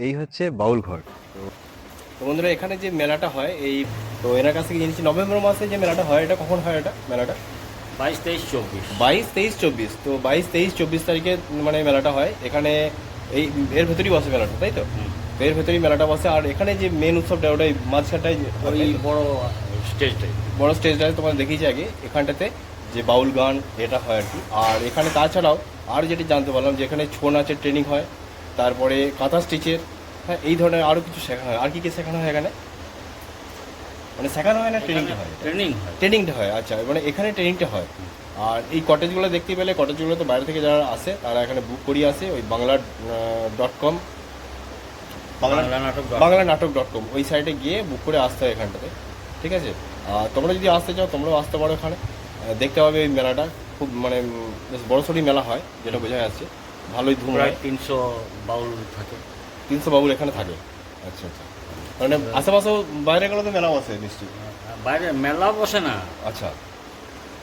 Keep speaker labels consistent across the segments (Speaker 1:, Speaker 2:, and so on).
Speaker 1: এই হচ্ছে বাউল ঘর। তো বন্ধুরা এখানে যে মেলাটা হয় এই তো এনার কাছ থেকে জেনেছি নভেম্বর মাসে যে মেলাটা হয় এটা কখন হয় এটা মেলাটা?
Speaker 2: বাইশ তেইশ চব্বিশ।
Speaker 1: বাইশ তেইশ চব্বিশ। তো বাইশ তেইশ চব্বিশ তারিখে মানে মেলাটা হয়। এখানে এই এর ভেতরেই বসে মেলাটা তাই তো? এর ভেতরেই মেলাটা বসে। আর এখানে যে মেন উৎসবটা ওটাই মাঝখানটায় যে-
Speaker 2: ওই বড় স্টেজটাই।
Speaker 1: বড় স্টেজটা তোমার দেখিয়েছি আগে। এখানটাতে যে বাউল গান এটা হয় আর কি। আর এখানে তাছাড়াও আর যেটি জানতে পারলাম যে এখানে ছৌ নাচের ট্রেনিং হয়। তারপরে কাঁথা স্টিচের হ্যাঁ এই ধরনের আরও কিছু শেখানো হয়। আর কি কি শেখানো হয় এখানে? মানে শেখানো হয় না ট্রেনিংটা হয়
Speaker 2: ট্রেনিং
Speaker 1: ট্রেনিংটা হয়। আচ্ছা। মানে এখানে ট্রেনিংটা হয়। আর এই কটেজগুলো দেখতে পেলে কটেজগুলো তো বাইরে থেকে যারা আসে তারা এখানে বুক করিয়ে আসে ওই বাংলা ডট কম বাংলা
Speaker 2: নাটক
Speaker 1: বাংলা নাটক ডট কম ওই সাইটে গিয়ে বুক করে আসতে হয় এখানটাতে। ঠিক আছে? আর তোমরা যদি আসতে চাও তোমরাও আসতে পারো এখানে। দেখতে পাবে এই মেলাটা। খুব মানে বেশ বড় সড়ি মেলা হয় যেটা বোঝা যাচ্ছে। ভালোই ধুম
Speaker 2: প্রায়
Speaker 1: হয়।
Speaker 2: তিনশো বাউল থাকে।
Speaker 1: তিনশো বাউল এখানে থাকে। আচ্ছা আচ্ছা। মানে আশেপাশেও বাইরে গেলে তো মেলা বসে নিশ্চয়ই।
Speaker 2: বাইরে মেলা বসে না।
Speaker 1: আচ্ছা।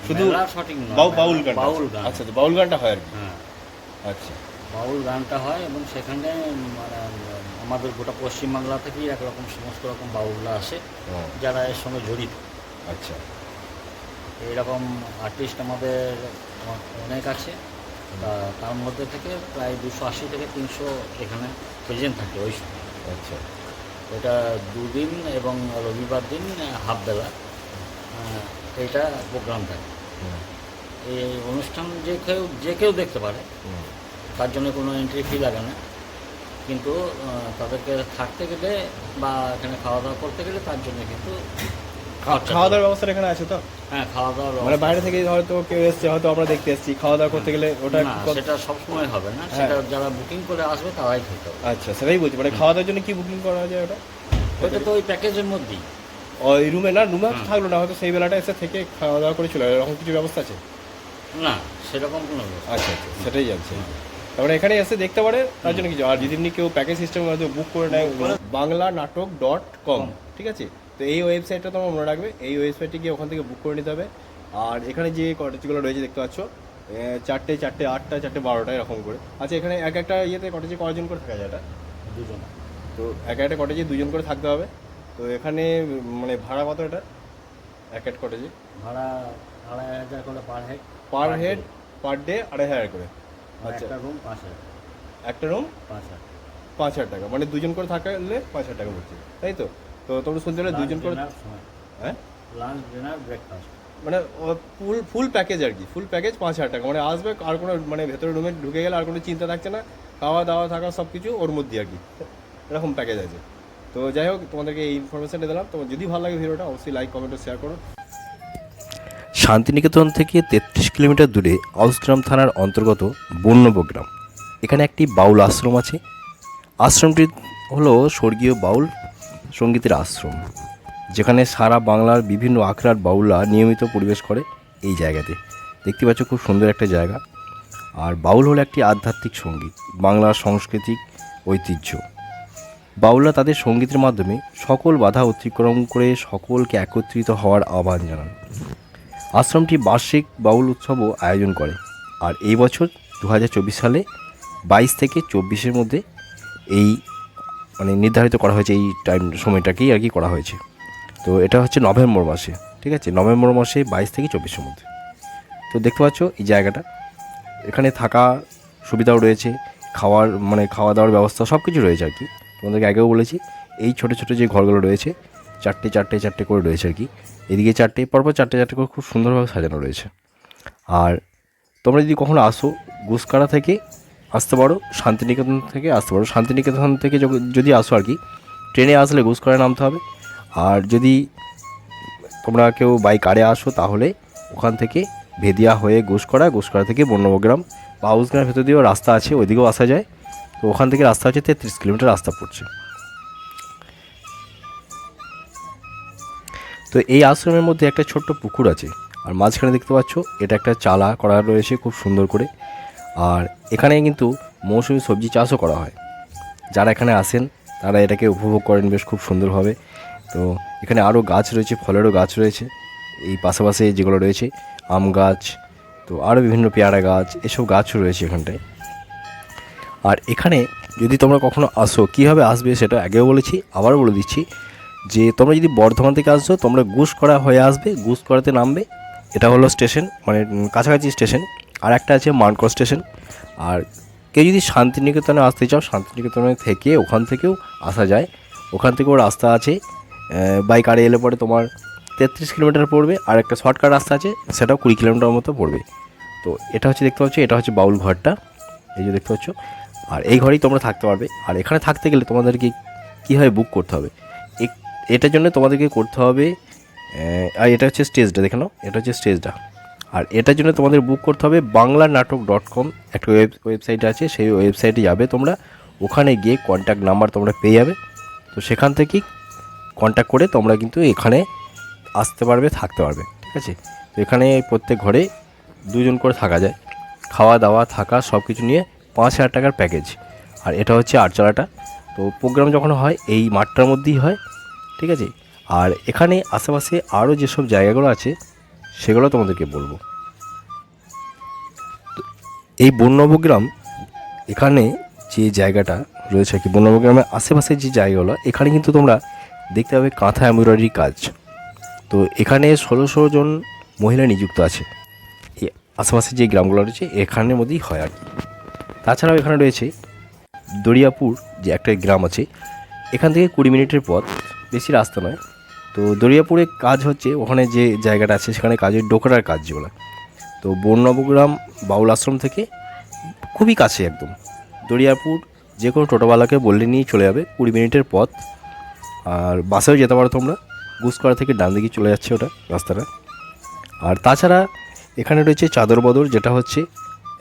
Speaker 1: শুধু
Speaker 2: সঠিক
Speaker 1: বাউ- বাউল গান
Speaker 2: বাউল গান।
Speaker 1: আচ্ছা আচ্ছা বাউল গানটা হয় আর কি।
Speaker 2: হ্যাঁ।
Speaker 1: আচ্ছা।
Speaker 2: বাউল গানটা হয় এবং সেখানে মানে আমাদের গোটা পশ্চিমবাংলা থেকেই একরকম সমস্ত রকম বাউলরা আসে যারা এর সঙ্গে জড়িত।
Speaker 1: আচ্ছা।
Speaker 2: এইরকম আর্টিস্ট আমাদের অনেক আছে। তার মধ্যে থেকে প্রায় দুশো আশি থেকে তিনশো এখানে প্রেজেন্ট থাকে ওই সময়।
Speaker 1: আচ্ছা।
Speaker 2: এটা দুদিন এবং রবিবার দিন হাফ বেলা এইটা প্রোগ্রাম থাকে। এই অনুষ্ঠান যে কেউ যে কেউ দেখতে পারে তার জন্য কোনো এন্ট্রি ফি লাগে না। কিন্তু তাদেরকে থাকতে গেলে বা এখানে খাওয়া দাওয়া করতে গেলে তার জন্য কিন্তু
Speaker 1: খাওয়া দাওয়ার ব্যবস্থা এখানে আছে তো?
Speaker 2: হ্যাঁ খাওয়া দাওয়ার
Speaker 1: মানে বাইরে থেকে হয়তো কেউ এসছে হয়তো আমরা দেখতে এসেছি। খাওয়া দাওয়া করতে গেলে ওটা
Speaker 2: সেটা সবসময় হবে না।
Speaker 1: হ্যাঁ।
Speaker 2: সেটা যারা বুকিং করে আসবে তারাই খেতে
Speaker 1: আচ্ছা সেটাই বলছি। মানে খাওয়া দাওয়ার জন্য কি বুকিং করা যায় ওটা?
Speaker 2: ওইটা তো ওই প্যাকেজের মধ্যেই।
Speaker 1: ওই রুমে না রুমে থাকল না হয়তো সেই বেলাটা এসে থেকে খাওয়া দাওয়া করে চলে এরকম কিছু ব্যবস্থা আছে?
Speaker 2: না সেরকম কোনো
Speaker 1: আচ্ছা আচ্ছা সেটাই জানছি। তারপরে এখানে এসে দেখতে পারে তার জন্য কিছু। আর যদি এমনি কেউ প্যাকেজ সিস্টেম বুক করে নেয় বাংলা নাটক ডট কম ঠিক আছে? তো এই ওয়েবসাইটটা তোমার মনে রাখবে। এই ওয়েবসাইটে গিয়ে ওখান থেকে বুক করে নিতে হবে। আর এখানে যে কটেজগুলো রয়েছে দেখতে পাচ্ছ চারটে চারটে আটটা চারটে বারোটা এরকম করে। আচ্ছা এখানে এক একটা ইয়েতে কটেজে কয়জন করে থাকা যায় এটা?
Speaker 2: দুজন।
Speaker 1: তো এক একটা কটেজে দুজন করে থাকতে হবে। তো এখানে মানে ভাড়া কত এটা? এক এক কটেজে
Speaker 2: ভাড়া আড়াই হাজার করে per head
Speaker 1: per head per day আড়াই হাজার করে। আচ্ছা।
Speaker 2: একটা রুম পাঁচ হাজার।
Speaker 1: একটা রুম
Speaker 2: পাঁচ হাজার।
Speaker 1: পাঁচ হাজার টাকা। মানে দুজন করে থাকলে পাঁচ হাজার টাকা পড়ছে। তাই তো? তো তোমরা শুনতে পেলে দুজন করে হ্যাঁ?
Speaker 2: লাঞ্চ ডিনার ব্রেকফাস্ট
Speaker 1: মানে ফুল ফুল প্যাকেজ আর কি। ফুল প্যাকেজ পাঁচ হাজার টাকা। মানে আসবে আর কোনো মানে ভেতরে রুমে ঢুকে গেলে আর কোনো চিন্তা থাকছে না। খাওয়া দাওয়া থাকা সব কিছু ওর মধ্যে আর কি। এরকম প্যাকেজ আছে। তো যাই হোক তোমাদেরকে এই ইনফরমেশনটা দিলাম। তোমার যদি ভালো লাগে ভিডিওটা অবশ্যই লাইক কমেন্ট ও শেয়ার করো।
Speaker 3: শান্তিনিকেতন থেকে তেত্রিশ কিলোমিটার দূরে আউসগ্রাম থানার অন্তর্গত বন্যবগ্রাম এখানে একটি বাউল আশ্রম আছে। আশ্রমটি হলো স্বর্গীয় বাউল সঙ্গীতের আশ্রম, যেখানে সারা বাংলার বিভিন্ন আখড়ার বাউলরা নিয়মিত পরিবেশ করে এই জায়গাতে। দেখতে পাচ্ছ খুব সুন্দর একটা জায়গা। আর বাউল হলো একটি আধ্যাত্মিক সংগীত, বাংলার সাংস্কৃতিক ঐতিহ্য। বাউলরা তাদের সঙ্গীতের মাধ্যমে সকল বাধা অতিক্রম করে সকলকে একত্রিত হওয়ার আহ্বান জানান। আশ্রমটি বার্ষিক বাউল উৎসবও আয়োজন করে। আর এই বছর দু হাজার চব্বিশ সালে বাইশ থেকে চব্বিশের মধ্যে এই মানে নির্ধারিত করা হয়েছে এই টাইম সময়টাকেই আর কি করা হয়েছে। তো এটা হচ্ছে নভেম্বর মাসে, ঠিক আছে? নভেম্বর মাসে বাইশ থেকে চব্বিশের মধ্যে। তো দেখতে পাচ্ছ এই জায়গাটা। এখানে থাকা সুবিধাও রয়েছে, খাওয়ার মানে খাওয়া দাওয়ার ব্যবস্থা সব কিছু রয়েছে আর কি। তোমাদেরকে আগেও বলেছি, এই ছোটো ছোটো যে ঘরগুলো রয়েছে, চারটে চারটে চারটে করে রয়েছে আর কি। এদিকে চারটে, পরপর চারটে চারটে করে খুব সুন্দরভাবে সাজানো রয়েছে। আর তোমরা যদি কখনো আসো গুসকারা থেকে আসতে পারো শান্তিনিকেতন থেকে আসতে পারো শান্তিনিকেতন থেকে যদি আসো আর কি, ট্রেনে আসলে গুসকারায় নামতে হবে। আর যদি তোমরা কেউ বাই কারে আসো, তাহলে ওখান থেকে ভেদিয়া হয়ে গুসকরা গুসকরা থেকে বন্যবগ্রাম বা হাউসগ্রামের ভেতর দিয়েও রাস্তা আছে, ওইদিকেও আসা যায়। তো ওখান থেকে রাস্তা হচ্ছে তেত্রিশ কিলোমিটার রাস্তা পড়ছে। তো এই আশ্রমের মধ্যে একটা ছোট্ট পুকুর আছে। আর মাঝখানে দেখতে পাচ্ছ, এটা একটা চালা করা রয়েছে খুব সুন্দর করে। আর এখানে কিন্তু মৌসুমি সবজি চাষও করা হয়। যারা এখানে আসেন, তারা এটাকে উপভোগ করেন বেশ খুব সুন্দরভাবে। তো এখানে আরও গাছ রয়েছে, ফলেরও গাছ রয়েছে। এই পাশাপাশি যেগুলো রয়েছে, আম গাছ, তো আরও বিভিন্ন পেয়ারা গাছ, এসব গাছও রয়েছে এখানটায়। আর এখানে যদি তোমরা কখনো আসো, কীভাবে আসবে সেটা আগেও বলেছি আবার বলে দিচ্ছি যে তোমরা যদি বর্ধমান থেকে আসছো, তোমরা গুসকরা হয়ে আসবে, গুসকরাতে নামবে। এটা হলো স্টেশন মানে কাছাকাছি স্টেশন। আর একটা আছে মানকর স্টেশন। আর কেউ যদি শান্তিনিকেতনে আসতে চাও, শান্তিনিকেতনে থেকে ওখান থেকেও আসা যায়। ওখান থেকেও রাস্তা আছে। বাইক কারে এলে পরে তোমার তেত্রিশ কিলোমিটার পড়বে আর একটা শর্টকাট রাস্তা আছে, সেটাও কুড়ি কিলোমিটার মতো পড়বে। তো এটা হচ্ছে দেখতে পাচ্ছ, এটা হচ্ছে বাউল ঘরটা। এই যে দেখতে পাচ্ছ। আর এই ঘরেই তোমরা থাকতে পারবে। আর এখানে থাকতে গেলে তোমাদেরকে কীভাবে বুক করতে হবে? এটার জন্য তোমাদেরকে করতে হবে আর এটা হচ্ছে স্টেজটা দেখে নাও। এটা হচ্ছে স্টেজটা আর এটার জন্য তোমাদের বুক করতে হবে বাংলা নাটক ডট কম একটা ওয়েব ওয়েবসাইট আছে, সেই ওয়েবসাইটে যাবে তোমরা। ওখানে গিয়ে কন্ট্যাক্ট নাম্বার তোমরা পেয়ে যাবে। তো সেখান থেকেই কন্ট্যাক্ট করে তোমরা কিন্তু এখানে আসতে পারবে, থাকতে পারবে, ঠিক আছে? তো এখানে প্রত্যেক ঘরে দুজন করে থাকা যায়। খাওয়া দাওয়া, থাকা সব কিছু নিয়ে পাঁচ হাজার টাকার প্যাকেজ আর এটা হচ্ছে আটচালাটা। তো প্রোগ্রাম যখন হয়, এই মাঠটার মধ্যেই হয়, ঠিক আছে? আর এখানে আশেপাশে আরও যেসব জায়গাগুলো আছে সেগুলো তোমাদেরকে বলব। এই বন্যবগ্রাম এখানে যে জায়গাটা রয়েছে কি বন্যবগ্রামের আশেপাশে যে জায়গাগুলো, এখানে কিন্তু তোমরা দেখতে পাবে কাঁথা এমব্রয়ডারি কাজ। তো এখানে ষোলোশো জন মহিলা নিযুক্ত আছে। আশেপাশে যে গ্রামগুলো রয়েছে, এখানের মধ্যেই হয় আর তাছাড়াও এখানে রয়েছে দরিয়াপুর যে একটা গ্রাম আছে, এখান থেকে কুড়ি মিনিটের পথ, বেশি রাস্তা নয় তো দরিয়াপুরে কাজ হচ্ছে, ওখানে যে জায়গাটা আছে সেখানে কাজের ডোকরার কাজ যেগুলো তো বননবগ্রাম বাউল আশ্রম থেকে খুবই কাছে একদম। দরিয়াপুর যে কোনো টোটোওয়ালাকে বললে নিয়ে চলে যাবে, কুড়ি মিনিটের পথ। আর বাসেও যেতে পারো তোমরা, গুসকরা থেকে ডান দিকে চলে যাচ্ছে ওটা রাস্তাটা। আর তাছাড়া এখানে রয়েছে চাদর বদর, যেটা হচ্ছে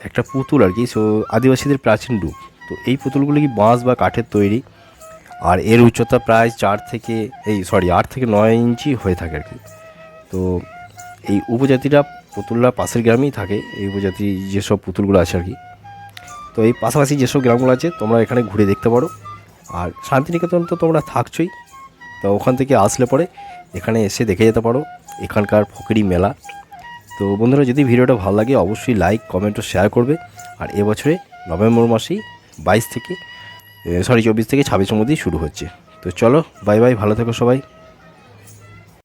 Speaker 3: একটা পুতুল আর কি, সো আদিবাসীদের প্রাচীন রূপ। তো এই পুতুলগুলো কি বাঁশ বা কাঠের তৈরি? আর এর উচ্চতা প্রায় চার থেকে এই সরি আট থেকে নয় ইঞ্চি হয়ে থাকে আর কি। তো এই উপজাতিরা পুতুলরা পাশের গ্রামেই থাকে, এই উপজাতি যেসব পুতুলগুলো আছে আর কি। তো এই পাশাপাশি যেসব গ্রামগুলো আছে, তোমরা এখানে ঘুরে দেখতে পারো। আর শান্তিনিকেতন তো তোমরা থাকছোই, তো ওখান থেকে আসলে পরে এখানে এসে দেখে যেতে পারো এখানকার ফকিরি মেলা। তো বন্ধুরা, যদি ভিডিওটা ভালো লাগে, অবশ্যই লাইক কমেন্ট ও শেয়ার করবে। আর এবছরে নভেম্বর মাসেই বাইশ থেকে সরি চব্বিশ থেকে ছাব্বিশের মধ্যেই শুরু হচ্ছে। তো চলো বাই বাই ভালো থেকো সবাই।